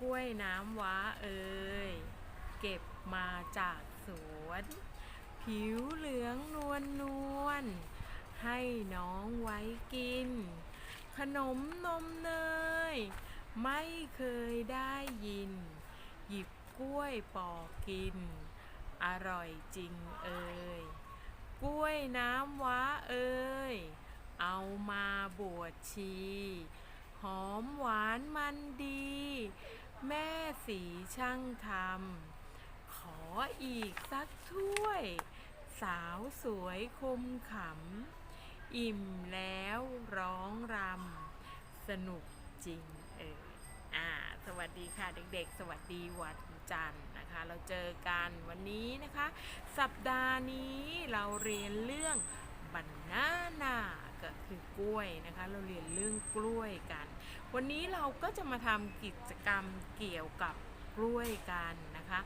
กล้วยน้ำว้าเอ่ยเก็บมาจากสวน ผิวเหลืองนวลนวลให้น้องไว้กิน ขนมนมเนย ไม่เคยได้ยิน หยิบกล้วยปอกกิน อร่อยจริงเอ่ยกล้วยน้ำว้าเอ่ยเอามาบวชชี หอมหวานมันดี แม่สีช่างทำขออีกสักถ้วย สาวสวยคมขำ อิ่มแล้วร้องรำ สนุกจริงเอออ่า สวัสดีค่ะเด็กๆ สวัสดีวันจันทร์นะคะ เราเจอกันวันนี้นะคะ สัปดาห์นี้เราเรียนเรื่องบันนานาก็คือกล้วยนะคะ เราเรียนเรื่องกล้วยกัน วันนี้เราก็จะมาทำกิจกรรมเกี่ยวกับกล้วยกันนะคะ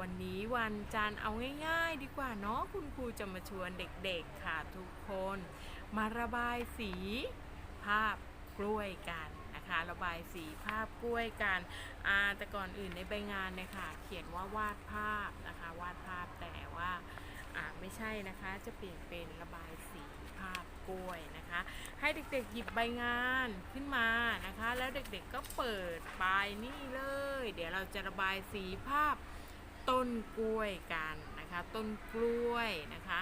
วันนี้วันจันทร์เอาง่าย ๆ ดีกว่าเนาะคุณครูจะมาชวนเด็กๆค่ะทุกคน มาระบายสีภาพกล้วยกันนะคะระบายสีภาพกล้วยกันอ่าแต่ก่อนอื่นในใบงานเนี่ยค่ะ เขียนว่าวาดภาพนะคะ วาดภาพแต่ว่าอ่าไม่ใช่นะคะจะเปลี่ยนเป็นระบายสีาพกล้วยนะคะ ให้เด็กๆหยิบใบงานขึ้นมานะคะ แล้วเด็กๆก็เปิดปลายนี่เลย เดี๋ยวเราจะระบายสีภาพต้นกล้วยกันนะคะ ต้นกล้วยนะคะ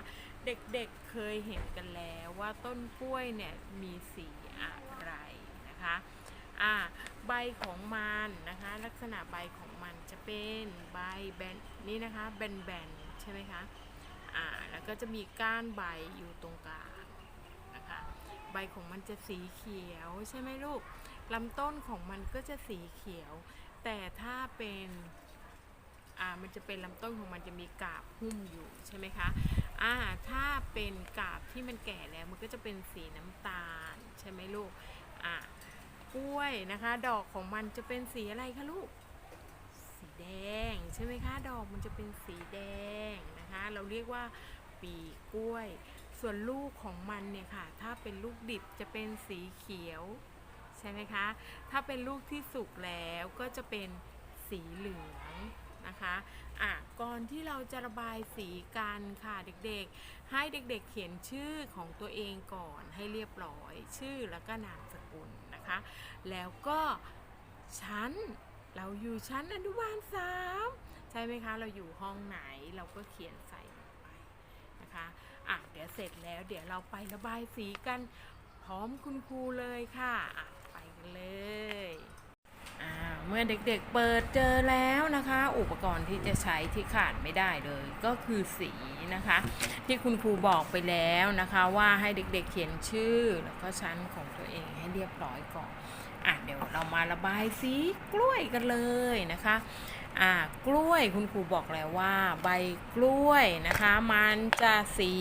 เด็กๆเคยเห็นกันแล้วว่าต้นกล้วยเนี่ยมีสีอะไรนะคะอ่าใบของมันนะคะ ลักษณะใบของมันจะเป็นใบแบนนี่นะคะแบนๆใช่ไหมคะอ่าแล้วก็จะมีก้านใบอยู่ตรงกลาง ใบของมันจะสีเขียวใช่ไหมลูกลำต้นของมันก็จะสีเขียว แต่ถ้าเป็นอ่ามันจะเป็นลำต้นของมันจะมีกาบหุ้มอยู่ใช่ไหมคะอ่าถ้าเป็นกาบที่มันแก่แล้วมันก็จะเป็นสีน้ำตาลใช่ไหมลูกอ่ากล้วยนะคะ ดอกของมันจะเป็นสีอะไรคะลูก สีแดงใช่ไหมคะ ดอกมันจะเป็นสีแดงนะคะ เราเรียกว่าปีกล้วย ส่วนลูกของมันเนี่ยค่ะ ถ้าเป็นลูกดิบจะเป็นสีเขียว ใช่ไหมคะ ถ้าเป็นลูกที่สุกแล้วก็จะเป็นสีเหลืองนะคะอะก่อนที่เราจะระบายสีกันค่ะเด็กๆ ให้เด็กๆเขียนชื่อของตัวเองก่อนให้เรียบร้อย ชื่อแล้วก็นามสกุลนะคะ แล้วก็ชั้นเราอยู่ชั้นอนุบาลสามใช่ไหมคะ เราอยู่ห้องไหนเราก็เขียนใส่ลงไปนะคะ อะเดี๋ยวเสร็จแล้วเดี๋ยวเราไประบายสีกัน พร้อมคุณครูเลยค่ะอะไปกันเลยอ่าเมื่อเด็กๆเปิดเจอแล้วนะคะ อุปกรณ์ที่จะใช้ที่ขาดไม่ได้เลยก็คือสีนะคะ ที่คุณครูบอกไปแล้วนะคะ ว่าให้เด็กๆเขียนชื่อแล้วก็ชั้นของตัวเองให้เรียบร้อยก่อน อะเดี๋ยวเรามาระบายสีกล้วยกันเลยนะคะอ่ากล้วยคุณครูบอกแล้วว่าใบกล้วยนะคะ มันจะสี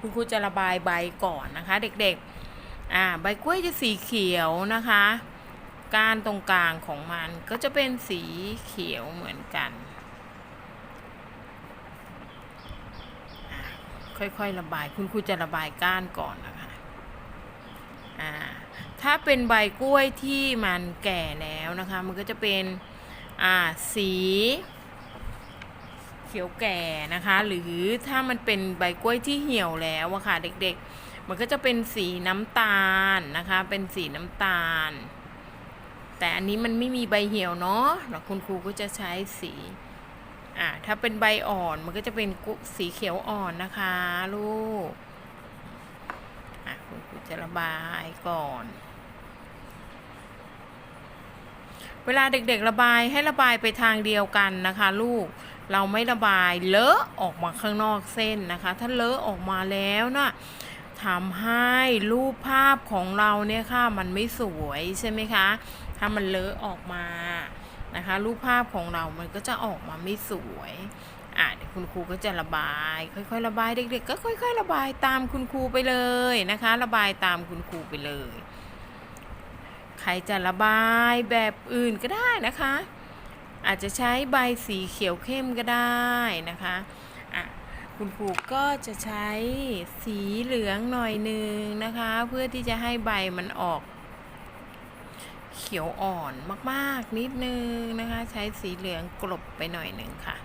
คุณครูจะระบายใบก่อนนะคะ เด็กๆอ่าใบกล้วยจะสีเขียวนะคะก้านตรงกลางของมันก็จะเป็นสีเขียวเหมือนกันค่อยๆระบาย คุณครูจะระบายก้านก่อนนะ ถ้าเป็นใบกล้วยที่มันแก่แล้วนะคะ มันก็จะเป็นอ่าสีเขียวแก่นะคะ หรือถ้ามันเป็นใบกล้วยที่เหี่ยวแล้วอะค่ะเด็กๆ มันก็จะเป็นสีน้ำตาลนะคะ เป็นสีน้ำตาล แต่อันนี้มันไม่มีใบเหี่ยวเนาะแล้วคุณครูก็จะใช้สีอ่าถ้าเป็นใบอ่อนมันก็จะเป็นสีเขียวอ่อนนะคะลูกอะคุณครูจะระบายก่อน เวลาเด็กๆระบายให้ระบายไปทางเดียวกันนะคะ ลูกเราไม่ระบายเลอะออกมาข้างนอกเส้นนะคะ ถ้าเลอะออกมาแล้วนะ่ะทำให้รูปภาพของเราเนี่ยค่ะมันไม่สวยใช่ไหมคะ ถ้ามันเลอะออกมานะคะ รูปภาพของเรามันก็จะออกมาไม่สวยอะเดี๋ยวคุณครูก็จะระบาย ค่อยๆ ระบายเด็กๆ ก็ค่อย ๆ ระบายตามคุณครูไปเลยนะคะ ระบายตามคุณครูไปเลย ใครจะระบายแบบอื่นก็ได้นะคะ อาจจะใช้ใบสีเขียวเข้มก็ได้นะคะอะคุณครูก็จะใช้สีเหลืองหน่อยหนึ่งนะคะ เพื่อที่จะให้ใบมันออก เขียวอ่อนมากๆนิดนึงนะคะ ใช้สีเหลืองกลบไปหน่อยหนึ่งค่ะ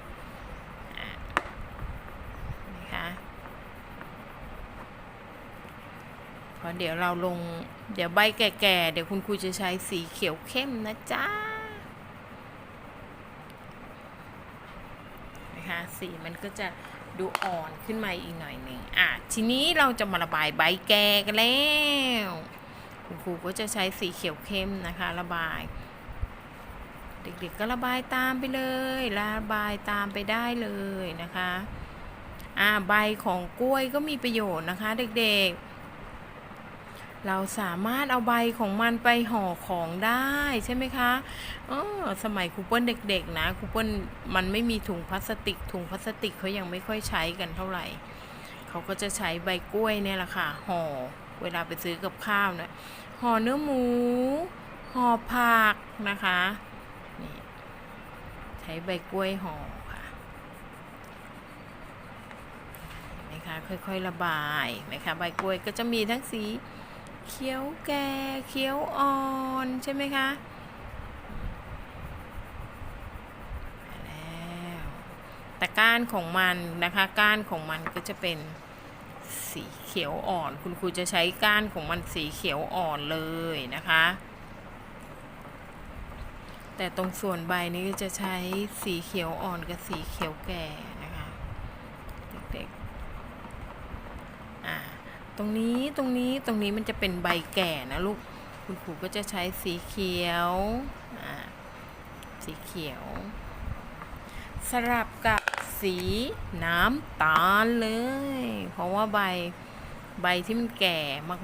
นะคะเพ ราะเดี๋ยวเราลง เดี๋ยวใบแก่ๆ เดี๋ยวคุณครูจะใช้สีเขียวเข้มนะจ๊ะนะคะสีมันก็จะดูอ่อนขึ้นมาอีกหน่อยหนึ่งอะทีนี้เราจะมาระบายใบแก่กันแล้วคุณครูก็จะใช้สีเขียวเข้มนะคะ ระบาย เด็กๆก็ระบายตามไปเลย ระบายตามไปได้เลยนะคะอ่าใบของกล้วยก็มีประโยชน์นะคะ เด็กๆ เราสามารถเอาใบของมันไปห่อของได้ใช่ไหมคะเออสมัยครูเปิ้ลเด็กๆนะครูเปิ้ลมันไม่มีถุงพลาสติก ถุงพลาสติกเขายังไม่ค่อยใช้กันเท่าไหร่ เขาก็จะใช้ใบกล้วยเนี่ยแหละค่ะห่อเวลาไปซื้อกับข้าวเนี่ยห่อเนื้อหมูห่อผักนะคะนี่ใช้ใบกล้วยห่อค่ะนไหมคะค่อยๆระบายนไหมคะใบกล้วยก็จะมีทั้งสี เขียวแก่เขียวอ่อนใช่ไหมคะแล้วแต่ก้านของมันนะคะ ก้านของมันก็จะเป็นสีเขียวอ่อน คุณครูจะใช้ก้านของมันสีเขียวอ่อนเลยนะคะ แต่ตรงส่วนใบนี้ก็จะใช้สีเขียวอ่อนกับสีเขียวแก่นะคะเด็กๆอ่า ตรงนี้ตรงนี้ตรงนี้มันจะเป็นใบแก่นะลูกคุณครูก็จะใช้สีเขียวอ่าสีเขียว สลับกับสีน้ำตาลเลย เพราะว่าใบใบที่มันแก่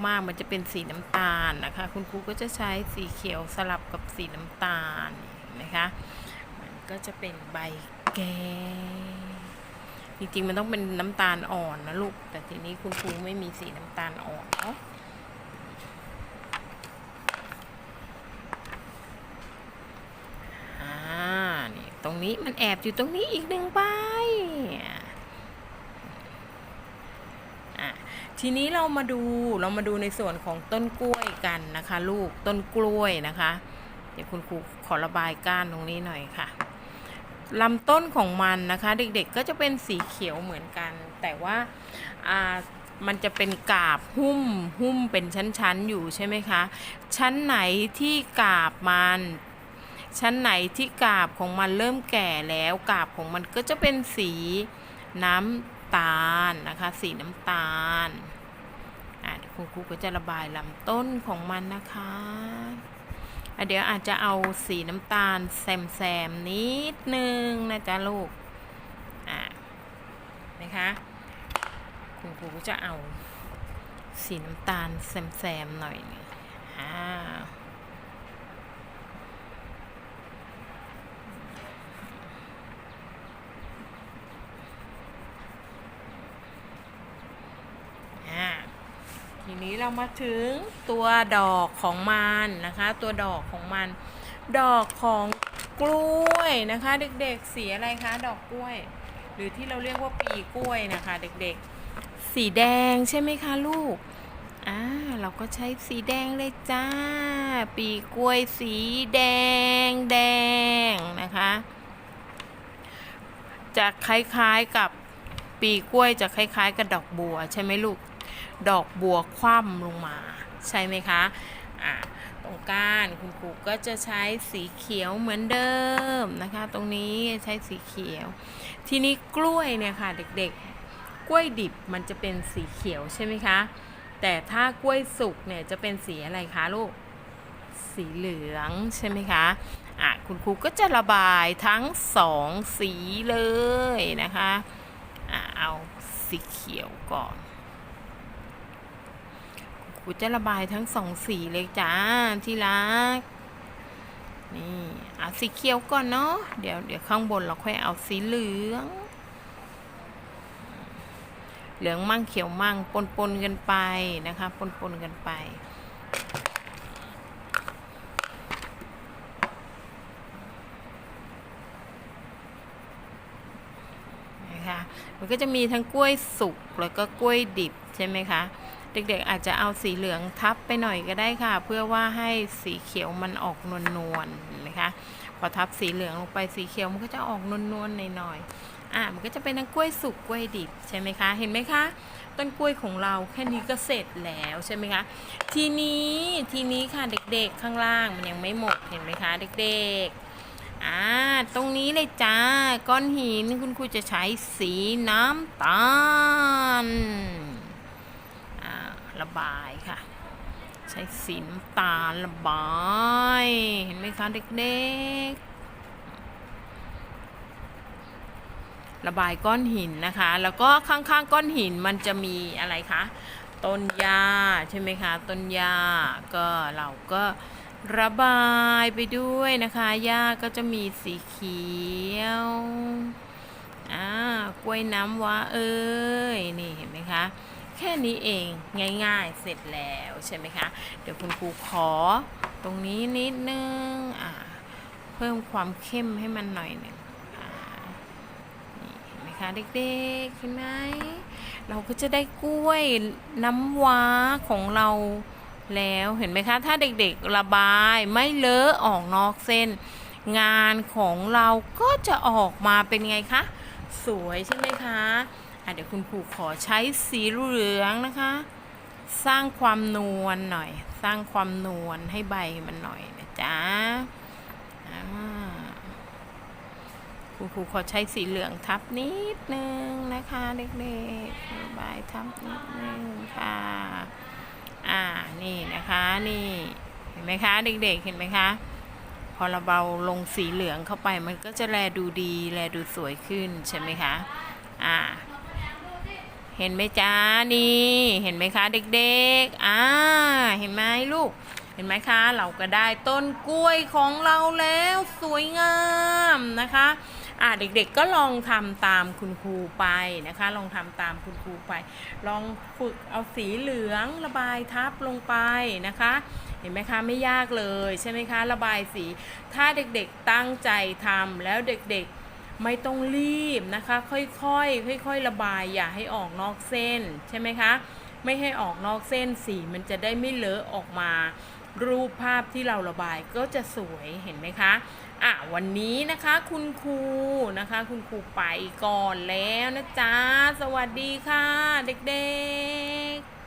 มากๆ มันจะเป็นสีน้ำตาลนะคะ คุณครูก็จะใช้สีเขียวสลับกับสีน้ำตาลนะคะ มันก็จะเป็นใบแก่ จริงๆมันต้องเป็นน้ำตาลอ่อนนะลูก แต่ทีนี้คุณครูไม่มีสีน้ำตาลอ่อนเนาะอ่านี่ตรงนี้มันแอบอยู่ตรงนี้อีกหนึ่งใบทีนี้เรามาดูเรามาดูในส่วนของต้นกล้วยกันนะคะ ลูกต้นกล้วยนะคะ เดี๋ยวคุณครูขอระบายก้านตรงนี้หน่อยค่ะ ลำต้นของมันนะคะ เด็กๆก็จะเป็นสีเขียวเหมือนกัน แต่ว่าามันจะเป็นกาบหุ้มหุ้มเป็นชั้นๆอยู่ใช่ไหมคะ ชั้นไหนที่กาบมันชั้นไหนที่กาบของมันเริ่มแก่แล้วกาบของมันก็จะเป็นสีน้ำตาลนะคะ สีน้ำตาลอะคุณครูก็จะระบายลำต้นของมันนะคะ เดี๋ยวอาจจะเอาสีน้ำตาลแซมๆนิดนึงนะจ๊ะลูก อะนะคะคุณครูจะเอาสีน้ำตาลแซมๆหน่อยนี่อ่าที นี้เรามาถึงตัวดอกของมันนะคะ ตัวดอกของมัน ดอกของกล้วยนะคะ เด็กๆสีอะไรคะดอกกล้วย หรือที่เราเรียกว่าปีกล้วยนะคะ เด็กๆ สีแดงใช่ไหมคะลูกอ่าเราก็ใช้สีแดงเลยจ้า ปีกล้วยสีแดงแดงนะคะจะคล้ายๆกับปีกล้วยจะคล้ายๆกับดอกบัวใช่ไหมลูก ดอกบัวคว่ำลงมาใช่ไหมคะอะตรงก้านคุณครูก็จะใช้สีเขียวเหมือนเดิมนะคะ ตรงนี้ใช้สีเขียว ทีนี้กล้วยเนี่ยค่ะเด็กๆ กล้วยดิบมันจะเป็นสีเขียวใช่ไหมคะ แต่ถ้ากล้วยสุกเนี่ยจะเป็นสีอะไรคะลูก สีเหลืองใช่ไหมคะอะคุณครูก็จะระบายทั้งสองสีเลยนะคะอะเอาสีเขียวก่อนูจะระบายทั้งสองสีเลยจ้าที่รัก นี่เอาสีเขียวก่อนเนาะ เดี๋ยวเดี๋ยวข้างบนเราค่อยเอาสีเหลือง เหลืองมั่งเขียวมั่งปนปนกันไปนะคะ ปนปนกันไปนะคะมันก็จะมีทั้งกล้วยสุกแล้วก็กล้วยดิบใช่ไหมคะ เด็กๆอาจจะเอาสีเหลืองทับไปหน่อยก็ได้ค่ะ เพื่อว่าให้สีเขียวมันออกนวลๆนะคะพอทับสีเหลืองลงไปสีเขียวมันก็จะออกนวลๆหน่อยๆอะมันก็จะเป็นทั้งกล้วยสุกกล้วยดิบใช่ไหมคะ เห็นไหมคะ ต้นกล้วยของเราแค่นี้ก็เสร็จแล้วใช่ไหมคะ ทีนี้ทีนี้ค่ะเด็กๆข้างล่างมันยังไม่หมดเห็นไหมคะ เด็กๆอ่าตรงนี้เลยจ้า ก้อนหินคุณครูจะใช้สีน้ำตาล ระบายค่ะ ใช้สีน้ำตาลระบาย เห็นไหมคะเด็กๆ ระบายก้อนหินนะคะ แล้วก็ข้างๆก้อนหินมันจะมีอะไรคะต้นหญ้าใช่ไหมคะต้นหญ้าก็เราก็ระบายไปด้วยนะคะหญ้าก็จะมีสีเขียวอ่ากล้วยน้ำว้าเอ้ยนี่เห็นไหมคะ แค่นี้เองง่ายๆ เสร็จแล้วใช่ไหมคะ เดี๋ยวคุณครูขอตรงนี้นิดนึงอ่าเพิ่มความเข้มให้มันหน่อยหนึ่งนี่เห็นไหมคะเด็กๆเห็นไหมเราก็จะได้กล้วยน้ำว้าของเราแล้วเห็นไหมคะ ถ้าเด็กๆระบายไม่เลอะออกนอกเส้น งานของเราก็จะออกมาเป็นไงคะ สวยใช่ไหมคะ เดี๋ยวคุณครูขอใช้สีเหลืองนะคะ สร้างความนวลหน่อย สร้างความนวลให้ใบมันหน่อยนะจ๊ะคุณครูขอใช้สีเหลืองทับนิดนึงนะคะเด็กๆระบทับนิดนึงค่ะอ่านี่นะคะนี่เห็นไหมคะ เด็กๆเห็นไหมคะพอเราเบาลงสีเหลืองเข้าไปมันก็จะแลดูดีแลดูสวยขึ้นใช่ไหมคะ อ่า เห็นไหมจ้านี่ เห็นไหมคะเด็กๆ อ่า เห็นไหมลูก เห็นไหมคะ เราก็ได้ต้นกล้วยของเราแล้วสวยงามนะคะ อ่าเด็กๆก็ลองทำตามคุณครูไปนะคะ ลองทำตามคุณครูไป ลองฝึกเอาสีเหลืองระบายทับลงไปนะคะ เห็นไหมคะไม่ยากเลยใช่ไหมคะ ระบายสี ถ้าเด็กๆตั้งใจทำแล้วเด็กๆ ไม่ต้องรีบนะคะ ค่อยๆค่อยๆระบายอย่าให้ออกนอกเส้นใช่ไหมคะ ไม่ให้ออกนอกเส้นสีมันจะได้ไม่เลอะออกมา รูปภาพที่เราระบายก็จะสวยเห็นไหมคะอะวันนี้นะคะคุณครูนะคะ คุณครูไปก่อนแล้วนะจ๊ะ สวัสดีค่ะ เด็กๆ